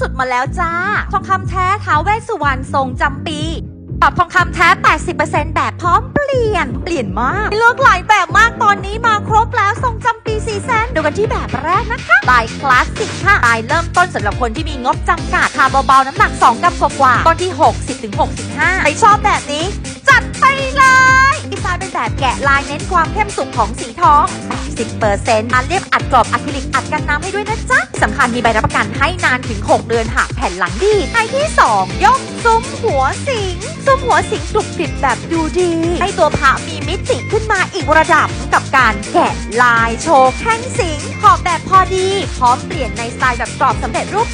สุดมาแล้วจ้า ทองคำแท้ท้าวเวสสุวรรณทรงจำปีตอบทองคำแท้ 80%แบบพร้อมเปลี่ยน เปลี่ยนมากเลือกหลายแบบมากตอนนี้มาครบแล้วทรงจำปีซีแซนดูกันที่แบบแรกนะคะลายคลาสสิกค่ะลายเริ่มต้นสำหรับคนที่มีงบจำกัดทาเบาๆ น้ำหนัก 2กรัมกว่าๆต้นที่ 60-65 ใครชอบแบบนี้ จัดไปเลยดีไซน์เป็นแบบแกะลายเน้นความเข้มสุขของสีทอง 80%อันเรียบอัดกรอบอะคริลิกอัดกันน้ำให้ด้วยนะจ๊ะสำคัญมีใบรับประกันให้นานถึง 6 เดือนหากแผ่นหลังดีไอที่ 2 ยกซุ้มหัวสิงซุ้มหัวสิงกรุกริบแบบดูดี ให้ตัวพระมีมิติขึ้นมาอีกระดับกับการแกะลายโชว์แข้งสิงขอบแบบพอดี พร้อมเปลี่ยนในสไตล์แบบกรอบสำเร็จรูป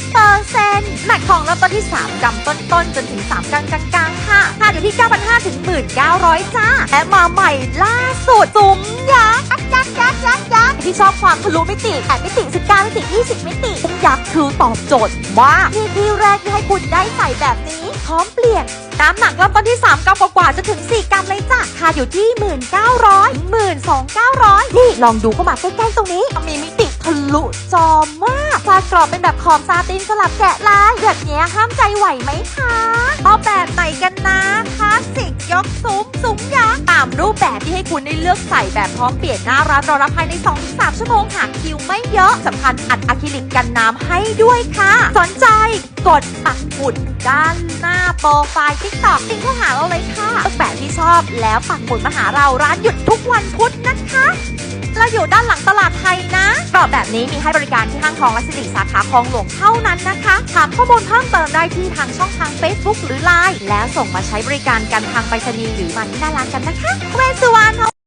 80%แม็กทองเริ่มต้นที่ 3กรัมต้นๆ จนถึง 3กรัมกลางค่ะค่าอยู่ที่ 9,500 ถึง 1,900 จ้า และมาใหม่ล่าสุดซุ้มยักษ์ ยักษ์ยักษ์ยักษ์ยักษ์ที่ชอบความทะลุมิติ8มิติ19มิติ20 มิติยักษ์คือตอบโจทย์มากที่ที่แรกที่ให้คุณได้ใส่แบบนี้พร้อมเปลี่ยนน้ำหนักเริ่มต้นที่ 3กรัมกว่าจะถึง 4กรัมเลยจ้ะค่าอยู่ที่ 1,900 12,900 นี่ลองดูเข้ามาใกล้ๆตรงนี้ มีมิติทะลุจอมากลากรอบเป็นแบบขอบซาตินสลับแกะลายแบบเนี้ยห้ามใจไหวไหมคะเอาแบบไหนกันนะ สิกยกซุ้มซุ้มยักษ์ตามรูปแบบที่ให้คุณได้เลือกใส่แบบพร้อมเปลี่ยนหน้าร้านรอรับภายใน 2-3 ชั่วโมงหากคิวไม่เยอะสำคัญอัดอะคริลิกกันน้ำให้ด้วยค่ะ สนใจกดปักหมุดด้านหน้าโปรไฟล์ทิกตอกลิงก์เข้าหาเราเลยค่ะ อกแบแล้วปักหมุดมาหาเราร้านหยุดทุกวันพุธนะคะ เราอยู่ด้านหลังตลาดไทยนะกรอบแบบนี้มีให้บริการที่ห้างทองและสิริสาขาคลองหลวงเท่านั้นนะคะ ถามข้อมูลเพิ่มเติมได้ที่ทางช่องทาง Facebook หรือ Line แล้วส่งมาใช้บริการกันทางไปรษณีย์หรือมาที่หน้าร้านกันนะคะเวสสุวรรณ